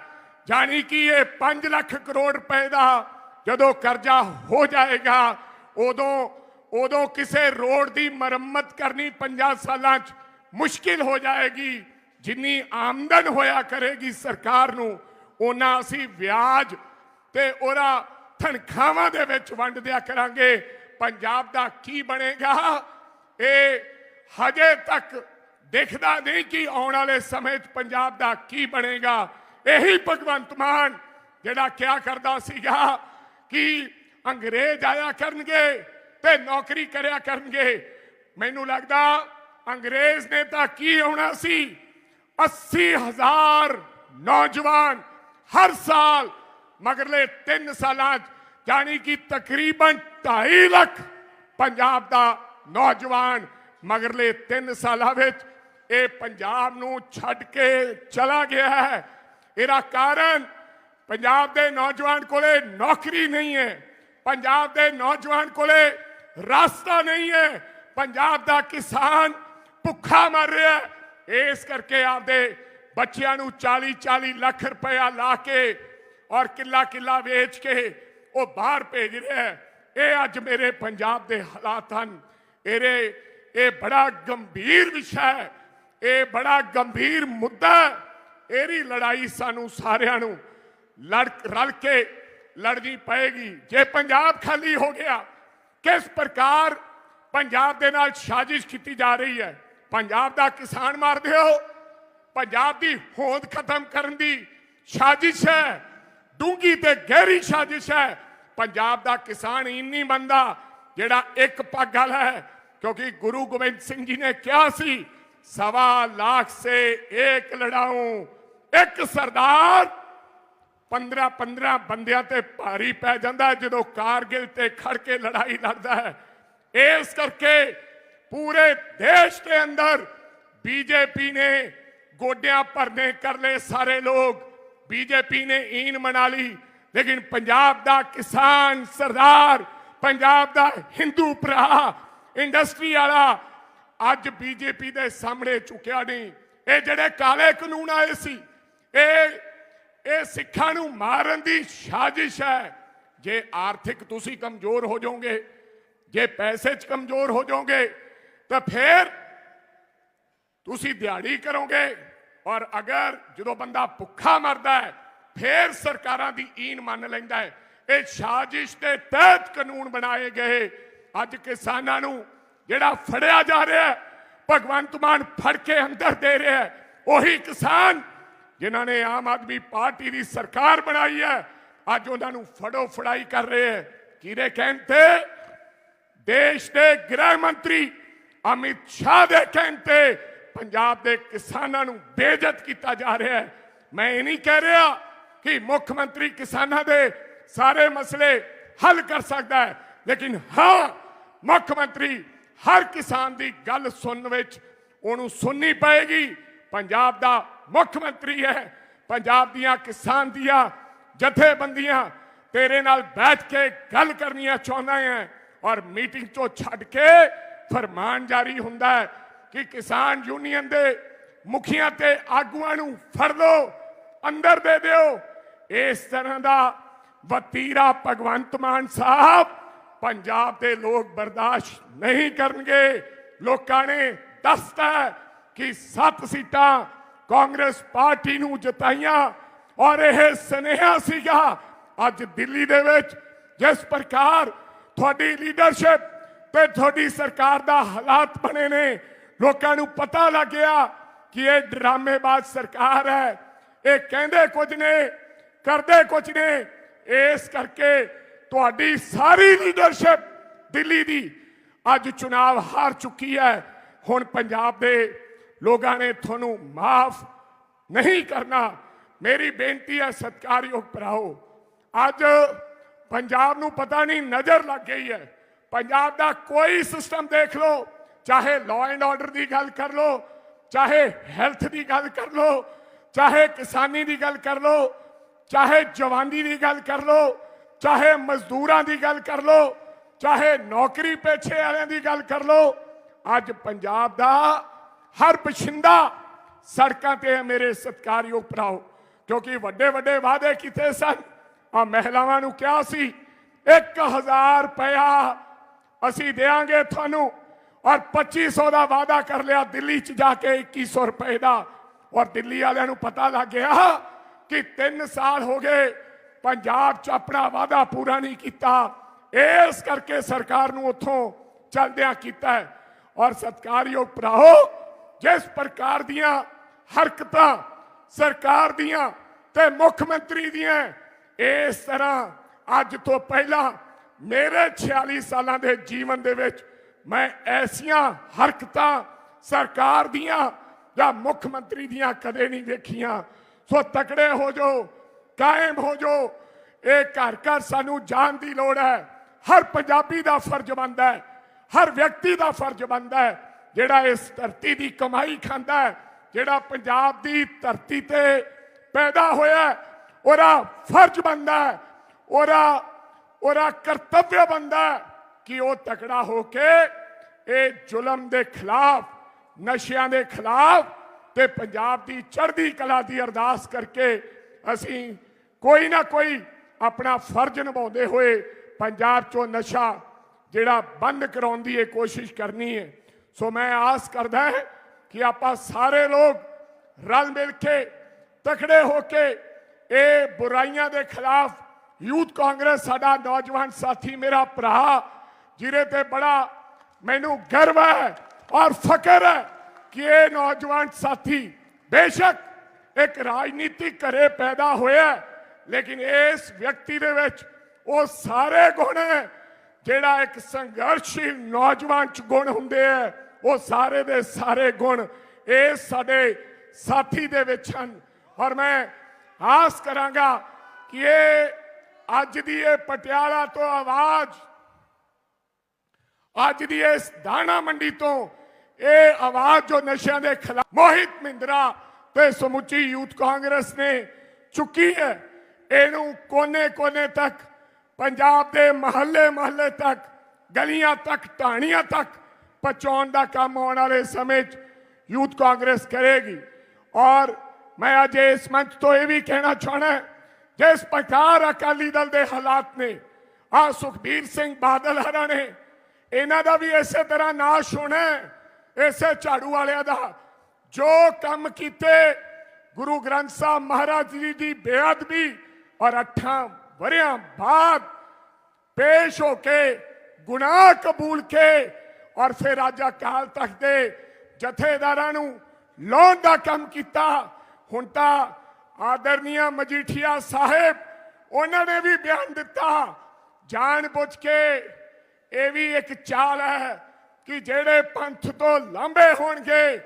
Speaker 1: ਜਾਨੀ ਕਿ ਇਹ 5 ਲੱਖ ਕਰੋੜ ਰੁਪਏ ਦਾ ਜਦੋਂ ਕਰਜ਼ਾ ਹੋ ਜਾਏਗਾ, ਉਦੋਂ ਉਦੋਂ ਕਿਸੇ ਰੋਡ ਦੀ ਮੁਰੰਮਤ ਕਰਨੀ 50 ਸਾਲਾਂ 'ਚ ਮੁਸ਼ਕਿਲ ਹੋ ਜਾਏਗੀ, ਜਿੰਨੀ ਆਮਦਨ ਹੋਇਆ ਕਰੇਗੀ ਸਰਕਾਰ ਨੂੰ ਉਹਨਾਂ ਅਸੀਂ ਵਿਆਜ ਤੇ ਉਹਦਾ ਤਨਖਾਹਾਂ ਦੇ ਵਿੱਚ ਵੰਡ ਦਿਆ ਕਰਾਂਗੇ। ਪੰਜਾਬ ਦਾ ਕੀ ਬਣੇਗਾ? ਇਹ ਹਜੇ ਤੱਕ ਦੇਖਦਾ ਨਹੀਂ ਕਿ ਆਉਣ ਵਾਲੇ ਸਮੇਂ 'ਚ ਪੰਜਾਬ ਦਾ ਕੀ ਬਣੇਗਾ। ਇਹੀ ਭਗਵੰਤ ਮਾਨ ਜਿਹੜਾ ਕਿਹਾ ਕਰਦਾ ਸੀਗਾ ਕਿ ਅੰਗਰੇਜ਼ ਆਇਆ ਕਰਨਗੇ ਤੇ ਨੌਕਰੀ ਕਰਿਆ ਕਰਨਗੇ। ਮੈਨੂੰ ਲੱਗਦਾ ਅੰਗਰੇਜ਼ ਨੇ ਤਾਂ ਕੀ ਹੋਣਾ ਸੀ? 80000 ਨੌਜਵਾਨ ਹਰ ਸਾਲ ਮਗਰਲੇ 3 ਸਾਲਾਂ 'ਚ ਕਿ ਤਕਰੀਬਨ 2.5 ਲੱਖ ਪੰਜਾਬ ਦਾ ਨੌਜਵਾਨ ਮਗਰਲੇ 3 ਸਾਲਾਂ ਵਿੱਚ ਇਹ ਪੰਜਾਬ ਨੂੰ ਛੱਡ ਕੇ ਚਲਾ ਗਿਆ ਹੈ। ਇਹਦਾ ਕਾਰਨ ਪੰਜਾਬ ਦੇ ਨੌਜਵਾਨ ਕੋਲੇ ਨੌਕਰੀ ਨਹੀਂ ਹੈ। ਪੰਜਾਬ ਦੇ ਨੌਜਵਾਨ ਕੋਲੇ ਰਸਤਾ ਨਹੀਂ ਹੈ ਪੰਜਾਬ ਦਾ ਕਿਸਾਨ ਭੁੱਖਾ ਮਰ ਰਿਹਾ ਇਸ ਕਰਕੇ ਆਪਦੇ ਬੱਚਿਆਂ ਨੂੰ 40 40 ਲੱਖ ਰੁਪਇਆ ਲਾ ਕੇ ਔਰ ਕਿੱਲਾ ਕਿੱਲਾ ਵੇਚ ਕੇ ਉਹ ਬਾਹਰ ਭੇਜ ਰਿਹਾ ਇਹ ਅੱਜ ਮੇਰੇ ਪੰਜਾਬ ਦੇ ਹਾਲਾਤ ਹਨ ਇਹਦੇ ਇਹ ਬੜਾ ਗੰਭੀਰ ਵਿਸ਼ਾ ਹੈ ਇਹ ਬੜਾ ਗੰਭੀਰ ਮੁੱਦਾ ਇਹਦੀ ਲੜਾਈ ਸਾਨੂੰ ਸਾਰਿਆਂ ਨੂੰ ਲੜ ਰਲ ਕੇ ਲੜਨੀ ਪਏਗੀ ਜੇ ਪੰਜਾਬ ਖਾਲੀ ਹੋ ਗਿਆ ਕਿਸ ਪ੍ਰਕਾਰ ਪੰਜਾਬ ਦੇ ਨਾਲ ਸਾਜ਼ਿਸ਼ ਕੀਤੀ ਜਾ ਰਹੀ ਹੈ? ਪੰਜਾਬ ਦਾ ਕਿਸਾਨ ਮਾਰ ਦਿਓ ਪੰਜਾਬ ਦੀ ਹੋਂਦ ਖਤਮ ਕਰਨ ਦੀ ਸਾਜ਼ਿਸ਼ ਹੈ। ਡੂੰਗੀ ਤੇ ਗਹਿਰੀ ਸਾਜ਼ਿਸ਼ ਹੈ। ਪੰਜਾਬ ਦਾ ਕਿਸਾਨ ਇੰਨੀ ਬੰਦਾ ਜਿਹੜਾ ਇੱਕ ਪੱਗ ਵਾਲਾ ਹੈ, ਕਿਉਂਕਿ ਗੁਰੂ ਗੋਬਿੰਦ ਸਿੰਘ ਜੀ ਨੇ ਕਿਹਾ ਸੀ, ਸਵਾ ਲੱਖ ਸੇ ਇੱਕ ਲੜਾऊं ਇੱਕ ਸਰਦਾਰ 15 15 ਬੰਦਿਆਂ ਤੇ ਭਾਰੀ ਪੈ ਜਾਂਦਾ ਜਦੋਂ ਕਾਰਗਿਲ ਤੇ ਖੜ ਕੇ ਲੜਾਈ ਲੜਦਾ ਹੈ। ਇਸ ਕਰਕੇ ਪੂਰੇ ਦੇਸ਼ ਦੇ ਅੰਦਰ ਬੀਜੇਪੀ ਨੇ ਗੋਡਿਆਂ ਭਰਨੇ ਕਰ ਲਏ ਸਾਰੇ ਲੋਕ। ਬੀਜੇਪੀ ਨੇ ਈਨ ਮਨਾ ਲਈ, ਲੇਕਿਨ ਪੰਜਾਬ ਦਾ ਕਿਸਾਨ ਸਰਦਾਰ, ਪੰਜਾਬ ਦਾ ਹਿੰਦੂ ਭਰਾ, ਇੰਡਸਟਰੀ ਵਾਲਾ ਅੱਜ ਬੀਜੇਪੀ ਦੇ ਸਾਹਮਣੇ ਝੁਕਿਆ ਨਹੀਂ। ਇਹ ਜਿਹੜੇ ਕਾਲੇ ਕਾਨੂੰਨ ਆਏ ਸੀ, ਇਹ ਇਹ ਸਿੱਖਾਂ ਨੂੰ ਮਾਰਨ ਦੀ ਸਾਜ਼ਿਸ਼ ਹੈ। ਜੇ ਆਰਥਿਕ ਤੁਸੀਂ ਕਮਜ਼ੋਰ ਹੋ ਜਾਓਗੇ, ਜੇ ਪੈਸੇ 'ਚ ਕਮਜ਼ੋਰ ਹੋ ਜਾਓਗੇ, ਤਾਂ ਫਿਰ ਤੁਸੀਂ ਦਿਹਾੜੀ ਕਰੋਗੇ। ਔਰ ਅਗਰ ਜਦੋਂ ਬੰਦਾ ਭੁੱਖਾ ਮਰਦਾ ਹੈ, ਫਿਰ ਸਰਕਾਰਾਂ ਦੀ ਈਨ ਮੰਨ ਲੈਂਦਾ ਹੈ। ਇਹ ਸਾਜ਼ਿਸ਼ ਦੇ ਤਹਿਤ ਕਾਨੂੰਨ ਬਣਾਏ ਗਏ। ਅੱਜ ਕਿਸਾਨਾਂ ਨੂੰ ਜਿਹੜਾ ਫੜਿਆ ਜਾ ਰਿਹਾ ਹੈ, ਭਗਵੰਤ ਮਾਨ ਫੜ ਕੇ ਅੰਦਰ ਦੇ ਰਿਹਾ ਹੈ। ਉਹੀ ਕਿਸਾਨ ਜਿਨ੍ਹਾਂ ਨੇ ਆਮ ਆਦਮੀ ਪਾਰਟੀ ਦੀ ਸਰਕਾਰ ਬਣਾਈ ਹੈ, ਅੱਜ ਉਹਨਾਂ ਨੂੰ ਫੜੋ ਫੜਾਈ ਕਰ ਰਹੇ ਹੈ। ਕਿਹਦੇ ਕਹਿਣ ਤੇ? ਦੇਸ਼ ਦੇ ਗ੍ਰਹਿ ਮੰਤਰੀ ਅਮਿਤ ਸ਼ਾਹ ਦੇ ਕਹਿਣ ਤੇ ਪੰਜਾਬ ਦੇ ਕਿਸਾਨਾਂ ਨੂੰ ਬੇਇੱਜ਼ਤ ਕੀਤਾ ਜਾ ਰਿਹਾ ਹੈ। ਮੈਂ ਇਹ ਨਹੀਂ ਕਹਿ ਰਿਹਾ ਕਿ ਮੁੱਖ ਮੰਤਰੀ ਕਿਸਾਨਾਂ ਦੇ ਸਾਰੇ ਮਸਲੇ ਹੱਲ ਕਰ ਸਕਦਾ ਹੈ, ਲੇਕਿਨ ਹਾਂ, ਮੁੱਖ ਮੰਤਰੀ ਹਰ ਕਿਸਾਨ ਦੀ ਗੱਲ ਸੁਣਨ ਵਿੱਚ ਉਹਨੂੰ ਸੁਣਨੀ ਪਏਗੀ। ਪੰਜਾਬ ਦਾ ਮੁੱਖ ਮੰਤਰੀ ਹੈ। ਪੰਜਾਬ ਦੀਆਂ ਕਿਸਾਨ ਦੀਆਂ ਜਥੇਬੰਦੀਆਂ ਤੇਰੇ ਨਾਲ ਬੈਠ ਕੇ ਗੱਲ ਕਰਨੀਆਂ ਚਾਹੁੰਦਾ ਹੈ ਔਰ ਮੀਟਿੰਗ ਤੋਂ ਛੱਡ ਕੇ ਫਰਮਾਨ ਜਾਰੀ ਹੁੰਦਾ ਹੈ ਕਿ ਕਿਸਾਨ ਯੂਨੀਅਨ ਦੇ ਮੁਖੀਆਂ ਤੇ ਆਗੂਆਂ ਨੂੰ ਫੜ ਲਓ, ਅੰਦਰ ਦੇ ਦਿਓ। ਇਸ ਤਰ੍ਹਾਂ ਦਾ ਵਤੀਰਾ ਭਗਵੰਤ ਮਾਨ ਸਾਹਿਬ ਪੰਜਾਬ ਦੇ ਲੋਕ ਬਰਦਾਸ਼ਤ ਨਹੀਂ ਕਰਨਗੇ। ਲੋਕਾਂ ਨੇ ਦੱਸਤਾ ਕਿ ਸੱਤ ਸੀਟਾਂ ਕਾਂਗਰਸ ਪਾਰਟੀ ਨੂੰ ਜਿਤਾਈਆਂ ਔਰ ਇਹ ਸੁਨੇਹਾ ਸੀਗਾ ਅੱਜ ਦਿੱਲੀ ਦੇ ਵਿੱਚ, ਜਿਸ ਪ੍ਰਕਾਰ ਤੁਹਾਡੀ ਲੀਡਰਸ਼ਿਪ ਤੇ ਤੁਹਾਡੀ ਸਰਕਾਰ ਦਾ ਹਾਲਾਤ ਬਣੇ ਨੇ, ਲੋਕਾਂ ਨੂੰ ਪਤਾ ਲੱਗ ਗਿਆ ਕਿ ਇਹ ਡਰਾਮੇਬਾਜ਼ ਸਰਕਾਰ ਹੈ। ਇਹ ਕਹਿੰਦੇ ਕੁਝ ਨੇ, ਕਰਦੇ ਕੁਝ ਨੇ, ਇਸ ਕਰਕੇ ਤੁਹਾਡੀ ਸਾਰੀ ਲੀਡਰਸ਼ਿਪ ਦਿੱਲੀ ਦੀ ਅੱਜ ਚੁਣਾਵ ਹਾਰ ਚੁੱਕੀ ਹੈ। ਹੁਣ ਪੰਜਾਬ ਦੇ ਲੋਕਾਂ ਨੇ ਤੁਹਾਨੂੰ ਮਾਫ ਨਹੀਂ ਕਰਨਾ। ਮੇਰੀ ਬੇਨਤੀ ਹੈ, ਸਤਿਕਾਰਯੋਗ ਭਰਾਓ, ਅੱਜ ਪੰਜਾਬ ਨੂੰ ਪਤਾ ਨਹੀਂ ਨਜ਼ਰ ਲੱਗ ਗਈ ਹੈ। ਪੰਜਾਬ ਦਾ ਕੋਈ ਸਿਸਟਮ ਦੇਖ ਲਓ, ਚਾਹੇ ਲਾਅ ਐਂਡ ਆਰਡਰ ਦੀ ਗੱਲ ਕਰ ਲਓ, ਚਾਹੇ ਹੈਲਥ ਦੀ ਗੱਲ ਕਰ ਲਓ, ਚਾਹੇ ਕਿਸਾਨੀ ਦੀ ਗੱਲ ਕਰ ਲਓ, ਚਾਹੇ ਜਵਾਨੀ ਦੀ ਗੱਲ ਕਰ ਲਓ, ਚਾਹੇ ਮਜ਼ਦੂਰਾਂ ਦੀ ਗੱਲ ਕਰ ਲਓ, ਚਾਹੇ ਨੌਕਰੀ ਪੇਛੇ ਵਾਲਿਆਂ ਦੀ ਗੱਲ ਕਰ ਲਓ, ਅੱਜ ਪੰਜਾਬ ਦਾ ਹਰ ਪਛਿੰਦਾ ਸੜਕਾਂ ਤੇ ਮੇਰੇ ਸਤਿਕਾਰਯੋਗ ਭਰਾਓ, ਕਿਉਂਕਿ ਵੱਡੇ ਵੱਡੇ ਵਾਅਦੇ ਕੀਤੇ ਸਨ, ਆ ਮਹਿਲਾਵਾਂ ਨੂੰ ਕਿਹਾ ਸੀ 1000 ਰੁਪਇਆ ਅਸੀਂ ਦੇਾਂਗੇ ਤੁਹਾਨੂੰ ਔਰ 2500 ਦਾ ਵਾਅਦਾ ਕਰ ਲਿਆ ਦਿੱਲੀ 'ਚ ਜਾ ਕੇ 2100 ਰੁਪਏ ਦਾ। ਔਰ ਦਿੱਲੀ ਵਾਲਿਆਂ ਨੂੰ ਪਤਾ ਲੱਗ ਗਿਆ ਕਿ 3 ਸਾਲ ਹੋ ਗਏ,
Speaker 2: ਪੰਜਾਬ 'ਚ ਆਪਣਾ ਵਾਅਦਾ ਪੂਰਾ ਨਹੀਂ ਕੀਤਾ। ਇਸ ਕਰਕੇ ਸਰਕਾਰ ਨੂੰ ਉੱਥੋਂ ਚਲਦਿਆਂ ਕੀਤਾ ਔਰ ਸਤਿਕਾਰਯੋਗ ਭਰਾਓ ਜਿਸ ਪ੍ਰਕਾਰ ਦੀਆਂ ਹਰਕਤਾਂ ਸਰਕਾਰ ਦੀਆਂ ਤੇ ਮੁੱਖ ਮੰਤਰੀ ਦੀਆਂ, ਇਸ ਤਰ੍ਹਾਂ ਅੱਜ ਤੋਂ ਪਹਿਲਾਂ ਮੇਰੇ 46 ਸਾਲਾਂ ਦੇ ਜੀਵਨ ਦੇ ਵਿੱਚ ਮੈਂ ਐਸੀਆਂ ਹਰਕਤਾਂ ਸਰਕਾਰ ਦੀਆਂ ਜਾਂ ਮੁੱਖ ਮੰਤਰੀ ਦੀਆਂ ਕਦੇ ਨਹੀਂ ਦੇਖੀਆਂ ਸੋ ਤਕੜੇ ਹੋ ਜਾਓ ਕਾਇਮ ਹੋ ਜਾਓ ਇਹ ਘਰ ਘਰ ਸਾਨੂੰ ਜਾਣ ਦੀ ਲੋੜ ਹੈ। ਹਰ ਪੰਜਾਬੀ ਦਾ ਫਰਜ਼ ਬਣਦਾ ਹੈ, ਹਰ ਵਿਅਕਤੀ ਦਾ ਫਰਜ਼ ਬਣਦਾ ਹੈ। ਜਿਹੜਾ ਇਸ ਧਰਤੀ ਦੀ ਕਮਾਈ ਖਾਂਦਾ ਹੈ, ਜਿਹੜਾ ਪੰਜਾਬ ਦੀ ਧਰਤੀ ਤੇ ਪੈਦਾ ਹੋਇਆ ਉਹਦਾ ਫਰਜ਼ ਬਣਦਾ ਹੈ, ਉਹਦਾ ਉਹਦਾ ਕਰਤੱਵ ਬਣਦਾ ਕਿ ਉਹ ਤਕੜਾ ਹੋ ਕੇ ਇਹ ਜ਼ੁਲਮ ਦੇ ਖਿਲਾਫ, ਨਸ਼ਿਆਂ ਦੇ ਖਿਲਾਫ ਤੇ ਪੰਜਾਬ ਦੀ ਚੜ੍ਹਦੀ ਕਲਾ ਦੀ ਅਰਦਾਸ ਕਰਕੇ ਅਸੀਂ ਕੋਈ ਨਾ ਕੋਈ ਆਪਣਾ ਫਰਜ਼ ਨਿਭਾਉਂਦੇ ਹੋਏ ਪੰਜਾਬ ਚੋਂ ਨਸ਼ਾ ਜਿਹੜਾ ਬੰਦ ਕਰਾਉਣ ਦੀ ਇਹ ਕੋਸ਼ਿਸ਼ ਕਰਨੀ ਹੈ ਸੋ ਮੈਂ ਆਸ ਕਰਦਾ ਹੈ ਕਿ ਆਪਾਂ ਸਾਰੇ ਲੋਕ ਰਲ ਮਿਲ ਕੇ ਤਕੜੇ ਹੋ ਕੇ ਇਹ ਬੁਰਾਈਆਂ ਦੇ ਖਿਲਾਫ ਯੂਥ ਕਾਂਗਰਸ ਸਾਡਾ ਨੌਜਵਾਨ ਸਾਥੀ ਮੇਰਾ ਭਰਾ ਜਿਹਦੇ ਤੇ ਬੜਾ ਮੈਨੂੰ ਗਰਵ ਹੈ ਔਰ ਫਖਰ ਹੈ ਕਿ ਇਹ ਨੌਜਵਾਨ ਸਾਥੀ ਬੇਸ਼ੱਕ ਇੱਕ ਰਾਜਨੀਤਿਕ ਘਰੇ ਪੈਦਾ ਹੋਇਆ ਲੇਕਿਨ ਇਸ ਵਿਅਕਤੀ ਦੇ ਵਿੱਚ ਉਹ ਸਾਰੇ ਗੁਣ ਹੈ ਜਿਹੜਾ ਇੱਕ ਸੰਘਰਸ਼ੀਲ ਨੌਜਵਾਨ ਚ ਗੁਣ ਹੁੰਦੇ ਹੈ ਉਹ ਸਾਰੇ ਦੇ ਸਾਰੇ ਗੁਣ ਇਹ ਸਾਡੇ ਸਾਥੀ ਦੇ ਵਿੱਚ ਹਨ। ਔਰ ਮੈਂ ਆਸ ਕਰਾਂਗਾ ਕਿ ਇਹ ਅੱਜ ਦੀ ਇਹ ਪਟਿਆਲਾ ਤੋਂ ਆਵਾਜ਼, ਅੱਜ ਦੀ ਇਸ ਦਾਣਾ ਮੰਡੀ ਤੋਂ ਇਹ ਆਵਾਜ਼ ਜੋ ਨਸ਼ਿਆਂ ਦੇ ਖਿਲਾਫ ਮੋਹਿਤ ਮਿੰਦਰਾ ਤੇ ਸਮੁੱਚੀ ਯੂਥ ਕਾਂਗਰਸ ਨੇ ਚੁੱਕੀ ਹੈ, ਇਹਨੂੰ ਕੋਨੇ-ਕੋਨੇ ਤੱਕ, ਪੰਜਾਬ ਦੇ ਮਹੱਲੇ ਮਹੱਲੇ ਤੱਕ, ਗਲੀਆਂ ਤੱਕ, ਢਾਣੀਆਂ ਤੱਕ ਪਹੁੰਚਾਉਣ ਦਾ ਕੰਮ ਆਉਣ ਵਾਲੇ ਸਮੇਂ 'ਚ ਯੂਥ ਕਾਂਗਰਸ ਕਰੇਗੀ ਔਰ ਮੈਂ ਅੱਜ ਇਸ ਮੰਚ ਤੋਂ ਇਹ ਵੀ ਕਹਿਣਾ ਚਾਹਣਾ ਜਿਸ ਪ੍ਰਕਾਰ ਅਕਾਲੀ ਦਲ ਦੇ ਹਾਲਾਤ ਨੇ ਆ ਸੁਖਬੀਰ ਸਿੰਘ ਬਾਦਲ ਹਰਾਂ ਨੇ ਇਹਨਾਂ ਦਾ ਵੀ ਇਸੇ ਤਰ੍ਹਾਂ ਨਾਸ਼ ਹੋਣਾ ਇਸੇ ਝਾੜੂ ਵਾਲਿਆਂ ਦਾ ਜੋ ਕੰਮ ਕੀਤੇ ਗੁਰੂ ਗ੍ਰੰਥ ਸਾਹਿਬ ਮਹਾਰਾਜ ਜੀ ਦੀ ਬੇਅਦਬੀ ਔਰ ਅੱਠਾਂ ਵਰਿਆਂ ਬਾਅਦ ਪੇਸ਼ ਹੋ ਕੇ ਗੁਨਾਹ ਕਬੂਲ ਕੇ ਔਰ ਫਿਰ ਅੱਜ ਅਕਾਲ ਤਖਤ ਦੇ ਜਥੇਦਾਰਾਂ ਨੂੰ ਲਾਉਣ ਦਾ ਕੰਮ ਕੀਤਾ। ਹੁਣ ਤਾਂ ਆਦਰਨੀਆ ਮਜੀਠੀਆ ਸਾਹਿਬ, ਉਹਨਾਂ ਨੇ ਵੀ ਬਿਆਨ ਦਿੱਤਾ। ਜਾਣ ਬੁੱਝ ਕੇ ਇਹ ਵੀ ਇੱਕ ਚਾਲ ਹੈ ਕਿ ਜਿਹੜੇ ਪੰਥ ਤੋਂ ਲਾਂਬੇ ਹੋਣਗੇ,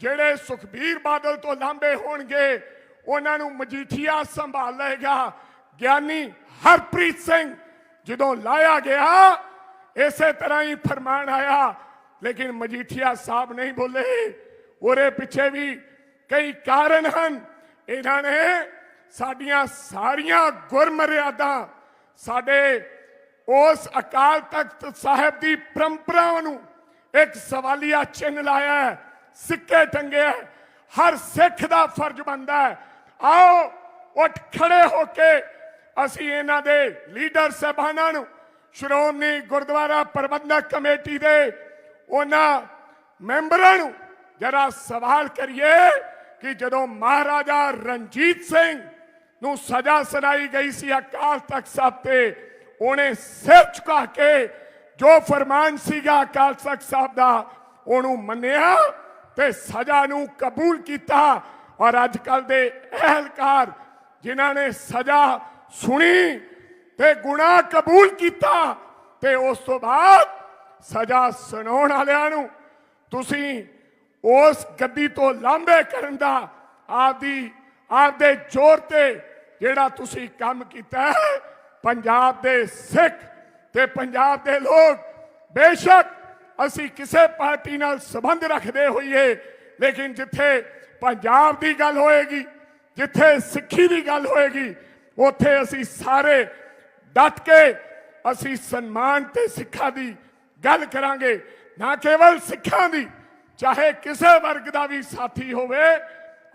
Speaker 2: ਜਿਹੜੇ ਸੁਖਬੀਰ ਬਾਦਲ ਤੋਂ ਲਾਂਬੇ ਹੋਣਗੇ, ਉਹਨਾਂ ਨੂੰ ਮਜੀਠੀਆ ਸੰਭਾਲ ਲਏਗਾ ਗਿਆਨੀ ਹਰਪ੍ਰੀਤ ਸਿੰਘ ਜਦੋਂ ਲਾਇਆ ਗਿਆ ਇਸੇ ਤਰ੍ਹਾਂ ਹੀ ਫਰਮਾਨ ਆਇਆ, ਲੇਕਿਨ ਮਜੀਠੀਆ ਸਾਹਿਬ ਨਹੀਂ ਬੋਲੇ। ਉਹਦੇ ਪਿੱਛੇ ਵੀ ਕਈ ਕਾਰਨ ਹਨ। ਇਹਨਾਂ ਨੇ ਸਾਡੀਆਂ ਸਾਰੀਆਂ ਗੁਰਮਰਿਆਦਾ, ਸਾਡੇ ਉਸ ਅਕਾਲ ਤਖਤ ਸਾਹਿਬ ਦੀ ਪਰੰਪਰਾਵਾਂ ਨੂੰ ਇੱਕ ਸਵਾਲੀਆ ਚਿੰਨ੍ਹ ਲਾਇਆ ਹੈ, ਸਿੱਕੇ ਟੰਗੇ ਹਰ ਸਿੱਖ ਦਾ ਫਰਜ਼ ਬਣਦਾ ਹੈ। ਆਓ, ਉੱਠ ਖੜੇ ਹੋ ਕੇ ਅਸੀਂ ਇਹਨਾਂ ਦੇ ਲੀਡਰ ਸਹਿਬਾਨਾਂ ਨੂੰ ਸ਼੍ਰੋਮਣੀ ਗੁਰਦੁਆਰਾ ਪ੍ਰਬੰਧਕ ਕਮੇਟੀ ਦੇ ਉਹਨਾਂ ਮੈਂਬਰਾਂ ਨੂੰ ਜਰਾ ਸਵਾਲ ਕਰੀਏ ਕਿ ਜਦੋਂ ਮਹਾਰਾਜਾ ਰਣਜੀਤ ਸਿੰਘ ਨੂੰ ਸਜ਼ਾ ਸੁਣਾਈ ਗਈ ਸੀ ਅਕਾਲ ਤਖਤ ਸਾਹਿਬ ਤੇ, ਉਹਨੇ ਸਿਰ ਝੁਕਾ ਕੇ ਜੋ ਫਰਮਾਨ ਸੀਗਾ ਅਕਾਲ ਤਖਤ ਸਾਹਿਬ ਦਾ, ਉਹਨੂੰ ਮੰਨਿਆ ਤੇ ਸਜ਼ਾ ਨੂੰ ਕਬੂਲ ਕੀਤਾ। ਔਰ ਅੱਜ ਕੱਲ ਦੇ ਅਹਿਲਕਾਰ ਜਿਨ੍ਹਾਂ ਨੇ ਸਜ਼ਾ ਸੁਣੀ ਤੇ ਗੁਨਾਹ ਕਬੂਲ ਕੀਤਾ ਤੇ ਉਸ ਤੋਂ ਬਾਅਦ ਸਜ਼ਾ ਸੁਣਾਉਣ ਵਾਲਿਆਂ ਨੂੰ ਤੁਸੀਂ ਉਸ ਗੱਦੀ ਤੋਂ ਲਾਂਭੇ ਕਰਨ ਦਾ ਆਪਦੀ, ਆਪਦੇ ਜ਼ੋਰ ਤੇ ਜਿਹੜਾ ਤੁਸੀਂ ਕੰਮ ਕੀਤਾ ਹੈ, ਪੰਜਾਬ ਦੇ ਸਿੱਖ ਤੇ ਪੰਜਾਬ ਦੇ ਲੋਕ, ਬੇਸ਼ੱਕ ਅਸੀਂ ਕਿਸੇ ਪਾਰਟੀ ਨਾਲ ਸੰਬੰਧ ਰੱਖਦੇ ਹੋਈਏ, ਲੇਕਿਨ ਜਿੱਥੇ ਪੰਜਾਬ ਦੀ ਗੱਲ ਹੋਏਗੀ, ਜਿੱਥੇ ਸਿੱਖੀ ਦੀ ਗੱਲ ਹੋਏਗੀ, ਉੱਥੇ ਅਸੀਂ ਸਾਰੇ ਡਟ ਕੇ ਅਸੀਂ ਸਨਮਾਨ ਤੇ ਸਿੱਖਾਂ ਦੀ ਗੱਲ ਕਰਾਂਗੇ, ਨਾ ਕੇਵਲ ਸਿੱਖਾਂ ਦੀ, ਚਾਹੇ ਕਿਸੇ ਵਰਗ ਦਾ ਵੀ ਸਾਥੀ ਹੋਵੇ,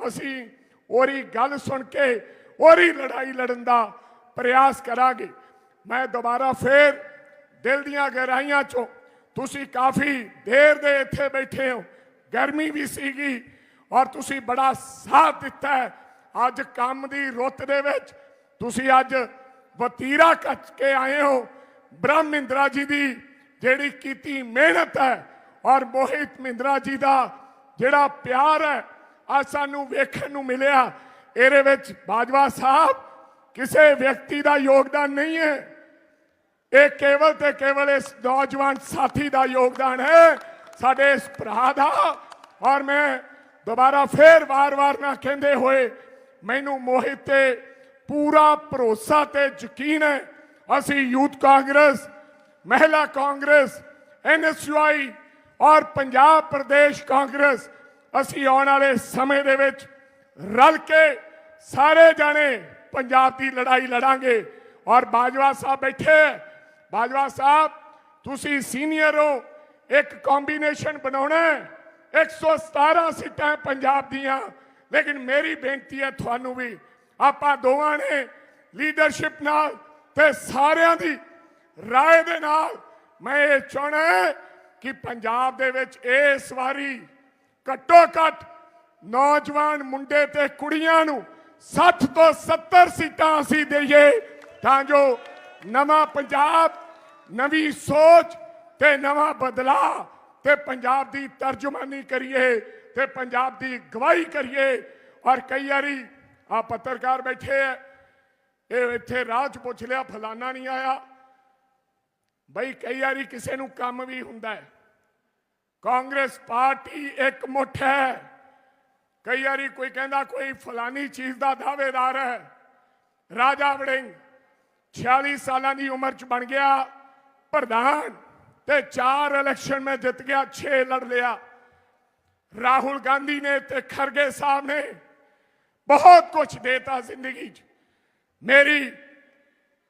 Speaker 2: ਅਸੀਂ ਉਹਦੀ ਗੱਲ ਸੁਣ ਕੇ, ਉਹਦੀ ਲੜਾਈ ਲੜਨ ਦਾ ਪ੍ਰਯਾਸ ਕਰਾਂਗੇ। ਮੈਂ ਦੁਬਾਰਾ ਫੇਰ ਦਿਲ ਦੀਆਂ ਗਹਿਰਾਈਆਂ ਚੋਂ ਤੁਸੀਂ ਕਾਫੀ ਦੇਰ ਦੇ ਇੱਥੇ ਬੈਠੇ ਹੋ, ਗਰਮੀ ਵੀ ਸੀਗੀ ਔਰ ਤੁਸੀਂ ਬੜਾ ਸਾਥ ਦਿੱਤਾ ਅੱਜ ਕੰਮ ਦੀ ਰੁੱਤ ਦੇ ਵਿੱਚ ਤੁਸੀਂ ਅੱਜ ਵਤੀਰਾ ਕੱਚ ਕੇ ਆਏ ਹੋ। ਬ੍ਰਹਮ ਇੰਦਰਾ ਜੀ ਦੀ ਜਿਹੜੀ ਕੀਤੀ ਮਿਹਨਤ ਹੈ ਔਰ ਮੋਹਿਤ ਮਿੰਦਰਾ ਜੀ ਦਾ ਜਿਹੜਾ ਪਿਆਰ ਹੈ ਆ ਸਾਨੂੰ ਵੇਖਣ ਨੂੰ ਮਿਲਿਆ। ਇਹਦੇ ਵਿੱਚ ਬਾਜਵਾ ਸਾਹਿਬ ਕਿਸੇ ਵਿਅਕਤੀ ਦਾ ਯੋਗਦਾਨ ਨਹੀਂ ਹੈ। ਇਹ ਕੇਵਲ ਤੇ ਕੇਵਲ ਇਸ ਨੌਜਵਾਨ ਸਾਥੀ ਦਾ ਯੋਗਦਾਨ ਹੈ। ਸਾਡੇ ਇਸ ਭਰਾ ਦਾ ਔਰ ਮੈਂ ਦੁਬਾਰਾ ਫੇਰ ਵਾਰ-ਵਾਰ ਨਾ ਕਹਿੰਦੇ ਹੋਏ, ਮੈਨੂੰ ਮੋਹਿਤ ਤੇ ਪੂਰਾ ਭਰੋਸਾ ਤੇ ਯਕੀਨ ਹੈ। ਅਸੀਂ ਯੂਥ ਕਾਂਗਰਸ, ਮਹਿਲਾ ਕਾਂਗਰਸ ਐਨਐਸਯੂਆਈ ਔਰ ਪੰਜਾਬ ਪ੍ਰਦੇਸ਼ ਕਾਂਗਰਸ, ਅਸੀਂ ਆਉਣ ਵਾਲੇ ਸਮੇਂ ਦੇ ਵਿੱਚ ਰਲ ਕੇ ਸਾਰੇ ਜਾਣੇ ਪੰਜਾਬ ਦੀ ਲੜਾਈ ਲੜਾਂਗੇ। ਔਰ ਬਾਜਵਾ ਸਾਹਿਬ ਬੈਠੇ ਹੈ। ਬਾਜਵਾ ਸਾਹਿਬ, ਤੁਸੀਂ ਸੀਨੀਅਰ ਹੋ। ਇੱਕ ਕੰਬੀਨੇਸ਼ਨ ਬਣਾਉਣਾ ਹੈ। 117 ਸੀਟਾਂ ਪੰਜਾਬ ਦੀਆਂ। ਲੇਕਿਨ ਮੇਰੀ ਬੇਨਤੀ ਹੈ ਤੁਹਾਨੂੰ ਵੀ ਆਪਾਂ ਦੋਵਾਂ ਨੇ ਲੀਡਰਸ਼ਿਪ ਨਾਲ ਤੇ ਸਾਰਿਆਂ ਦੀ ਰਾਏ ਦੇ ਨਾਲ ਮੈਂ ਇਹ ਚਾਹਣਾ ਕਿ ਪੰਜਾਬ ਦੇ ਵਿੱਚ ਇਸ ਵਾਰੀ ਘੱਟੋ ਘੱਟ ਨੌਜਵਾਨ ਮੁੰਡੇ ਤੇ ਕੁੜੀਆਂ ਨੂੰ 60 ਤੋਂ 70 ਸੀਟਾਂ ਅਸੀਂ ਦੇਈਏ ਤਾਂ ਜੋ ਨਵਾਂ ਪੰਜਾਬ, ਨਵੀਂ ਸੋਚ ਤੇ ਨਵਾਂ ਬਦਲਾਅ ਤੇ ਪੰਜਾਬ ਦੀ ਤਰਜਮਾਨੀ ਕਰੀਏ ਤੇ ਪੰਜਾਬ ਦੀ ਗਵਾਹੀ ਕਰੀਏ। ਔਰ ਕਈ ਵਾਰੀ ਆ ਪੱਤਰਕਾਰ ਬੈਠੇ ਐ। ਇਹ ਇੱਥੇ ਰਾਹ 'ਚ ਪੁੱਛ ਲਿਆ, ਫਲਾਨਾ ਨਹੀਂ ਆਇਆ। ਬਈ ਕਈ ਵਾਰੀ ਕਿਸੇ ਨੂੰ ਕੰਮ ਵੀ ਹੁੰਦਾ ਹੈ ਕਾਂਗਰਸ ਪਾਰਟੀ ਇੱਕ ਮੁੱਠ ਹੈ ਕਈ ਵਾਰੀ ਕੋਈ ਕਹਿੰਦਾ ਕੋਈ ਫਲਾਨੀ ਚੀਜ਼ ਦਾ ਦਾਅਵੇਦਾਰ ਹੈ ਰਾਜਾ ਵੜਿੰਗ 46 ਸਾਲਾਂ ਦੀ ਉਮਰ ਚ ਬਣ ਗਿਆ। ਪ੍ਰਧਾਨ ਤੇ ਚਾਰ ਇਲੈਕਸ਼ਨ ਮੈਂ ਜਿੱਤ ਗਿਆ 6 ਲੜ ਲਿਆ। ਰਾਹੁਲ ਗਾਂਧੀ ਨੇ ਤੇ ਖਰਗੇ ਸਾਹਿਬ ਨੇ ਬਹੁਤ ਕੁਝ ਦੇਤਾ ਜ਼ਿੰਦਗੀ 'ਚ। ਮੇਰੀ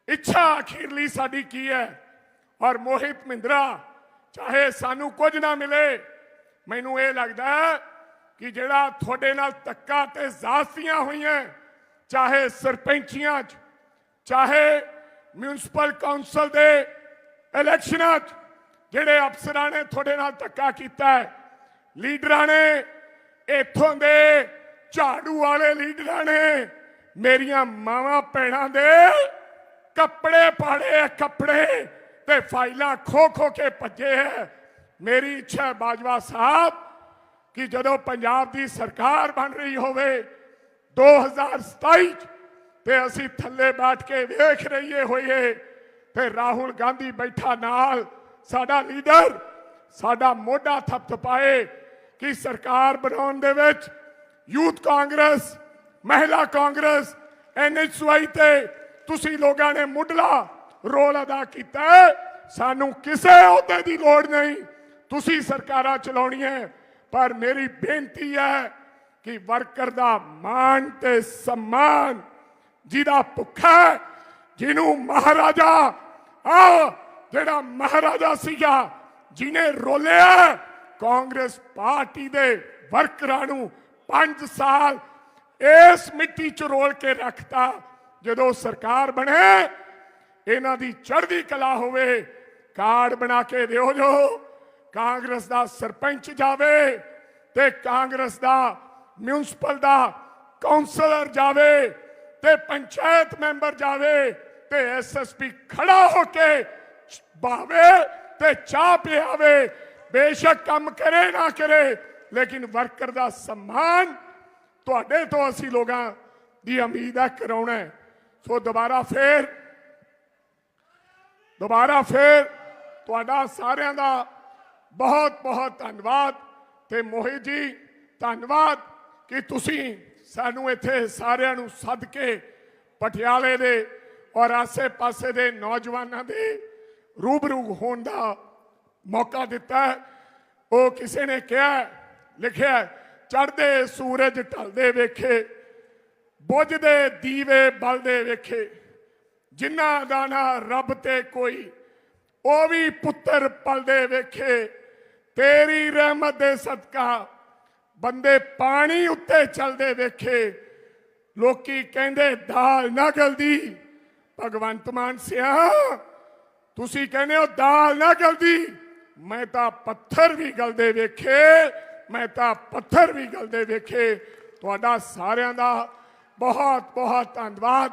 Speaker 2: ਇੱਛਾ ਅਖੀਰਲੀ ਸਾਡੀ ਕੀ ਹੈ? ਔਰ ਮੋਹਿਤ ਮਿੰਦਰਾ ਚਾਹੇ ਸਾਨੂੰ ਕੁਝ ਨਾ ਮਿਲੇ, ਮੈਨੂੰ ਇਹ ਲੱਗਦਾ ਹੈ ਕਿ ਜਿਹੜਾ ਤੁਹਾਡੇ ਨਾਲ ਧੱਕਾ ਤੇ ਜ਼ਾਸਤੀਆਂ ਹੋਈਆਂ, ਚਾਹੇ ਸਰਪੰਚੀਆਂ 'ਚ, ਚਾਹੇ ਮਿਊਨਿਸਪਲ ਕਾਉਂਸਲ ਦੇ ਇਲੈਕਸ਼ਨਾਂ 'ਚ, ਜਿਹੜੇ ਅਫਸਰਾਂ ਨੇ ਤੁਹਾਡੇ ਨਾਲ ਧੱਕਾ ਕੀਤਾ ਹੈ, ਲੀਡਰਾਂ ਨੇ ਇੱਥੋਂ ਦੇ ਝਾੜੂ ਵਾਲੇ ਲੀਡਰਾਂ ਨੇ ਮੇਰੀਆਂ ਮਾਵਾਂ ਭੈਣਾਂ ਦੇ ਕੱਪੜੇ ਪਾੜੇ ਕੱਪੜੇ ਤੇ ਫਾਈਲਾਂ ਖੋ ਖੋ ਕੇ ਭੱਜੇ ਹੈ ਮੇਰੀ ਇੱਛਾ ਬਾਜਵਾ ਸਾਹਿਬ ਕਿ ਜਦੋਂ ਪੰਜਾਬ ਦੀ ਸਰਕਾਰ ਬਣ ਰਹੀ ਹੋਵੇ 2027 ਚ ਤੇ ਅਸੀਂ ਥੱਲੇ ਬੈਠ ਕੇ ਵੇਖ ਰਹੀਏ ਹੋਈਏ, ਤੇ ਰਾਹੁਲ ਗਾਂਧੀ ਬੈਠਾ ਨਾਲ ਸਾਡਾ ਲੀਡਰ, ਸਾਡਾ ਮੋਢਾ ਥਪਥਪਾਏ ਕਿ ਸਰਕਾਰ ਬਣਾਉਣ ਦੇ ਵਿੱਚ ਯੂਥ ਕਾਂਗਰਸ, ਮਹਿਲਾ ਕਾਂਗਰਸ ਐਨਐਚਵਾਈ ਤੇ ਤੁਸੀਂ ਲੋਕਾਂ ਨੇ ਮੁੱਢਲਾ ਰੋਲ ਅਦਾ ਕੀਤਾ ਸਾਨੂੰ ਕਿਸੇ ਅਹੁਦੇ ਦੀ ਲੋੜ ਨਹੀਂ। ਤੁਸੀਂ ਸਰਕਾਰਾਂ ਚਲਾਉਣੀਆਂ ਪਰ ਮੇਰੀ ਬੇਨਤੀ ਹੈ ਕਿ ਵਰਕਰ ਦਾ ਮਾਣ ਤੇ ਸਨਮਾਨ ਜਿਹਦਾ ਭੁੱਖਾ ਜਿਹਨੂੰ ਮਹਾਰਾਜਾ ਆ ਜਿਹੜਾ ਮਹਾਰਾਜਾ ਸੀਗਾ, ਜਿਹਨੇ ਰੋਲਿਆ ਕਾਂਗਰਸ ਪਾਰਟੀ ਦੇ ਵਰਕਰਾਂ ਨੂੰ 5 ਸਾਲ ਇਸ ਮਿੱਟੀ 'ਚ ਰੋਲ ਕੇ ਰੱਖਤਾ, ਜਦੋਂ ਸਰਕਾਰ ਬਣੇ, ਇਹਨਾਂ ਦੀ ਚੜ੍ਹਦੀ ਕਲਾ ਹੋਵੇ, ਕਾਰਡ ਬਣਾ ਕੇ ਦਿਓ ਜੋ, ਕਾਂਗਰਸ ਦਾ ਸਰਪੰਚ ਜਾਵੇ ਤੇ ਕਾਂਗਰਸ ਦਾ ਮਿਊਨਿਸਪਲ ਦਾ ਕਾਉਂਸਲਰ ਜਾਵੇ ਤੇ ਪੰਚਾਇਤ ਮੈਂਬਰ ਜਾਵੇ ਤੇ ਐਸਐਸਪੀ ਖੜਾ ਹੋ ਕੇ ਬਾਵੇ ਤੇ ਚਾਹ ਪਿਆਵੇ, ਬੇਸ਼ੱਕ ਕੰਮ ਕਰੇ ਨਾ ਕਰੇ ਲੇਕਿਨ ਵਰਕਰ ਦਾ ਸਨਮਾਨ ਤੁਹਾਡੇ ਤੋਂ ਅਸੀਂ ਲੋਕਾਂ ਦੀ ਉਮੀਦ ਹੈ ਕਰਾਉਣਾ ਸੋ ਦੁਬਾਰਾ ਫੇਰ ਦੁਬਾਰਾ ਫੇਰ ਤੁਹਾਡਾ ਸਾਰਿਆਂ ਦਾ ਬਹੁਤ ਬਹੁਤ ਧੰਨਵਾਦ ਤੇ ਮੋਹਿਤ ਜੀ, ਧੰਨਵਾਦ ਕਿ ਤੁਸੀਂ ਸਾਨੂੰ ਇੱਥੇ ਸਾਰਿਆਂ ਨੂੰ ਸੱਦ ਕੇ ਪਟਿਆਲੇ ਦੇ ਔਰ ਆਸੇ-ਪਾਸੇ ਦੇ ਨੌਜਵਾਨਾਂ ਦੇ ਰੂਬਰੂ ਹੋਣ ਦਾ ਮੌਕਾ ਦਿੱਤਾ ਉਹ ਕਿਸੇ ਨੇ ਕਿਹਾ ਲਿਖਿਆ ਚੜਦੇ ਸੂਰਜ ਢਲਦੇ ਵੇਖੇ, ਬੁਝਦੇ ਦੀਵੇ ਬਲਦੇ ਵੇਖੇ। ਜਿਨ੍ਹਾਂ ਦਾ ਨਾ ਰੱਬ ਤੇ ਕੋਈ, ਉਹ ਵੀ ਪੁੱਤਰ ਪਲਦੇ ਵੇਖੇ। ਤੇਰੀ ਰਹਿਮਤ ਦੇ ਸਦਕਾ ਬੰਦੇ ਪਾਣੀ ਉੱਤੇ ਚੱਲਦੇ ਵੇਖੇ। ਲੋਕੀ ਕਹਿੰਦੇ, ਦਾਲ ਨਾ ਗਲਦੀ। ਭਗਵੰਤ ਮਾਨ ਸਿਆ, ਤੁਸੀਂ ਕਹਿੰਦੇ ਹੋ, ਦਾਲ ਨਾ ਗਲਦੀ। ਮੈਂ ਤਾਂ ਪੱਥਰ ਵੀ ਗਲਦੇ ਵੇਖੇ। ਮੈਂ ਤਾਂ ਪੱਥਰ ਵੀ ਗਲਦੇ ਵੇਖੇ। ਤੁਹਾਡਾ ਸਾਰਿਆਂ ਦਾ ਬਹੁਤ ਬਹੁਤ ਧੰਨਵਾਦ।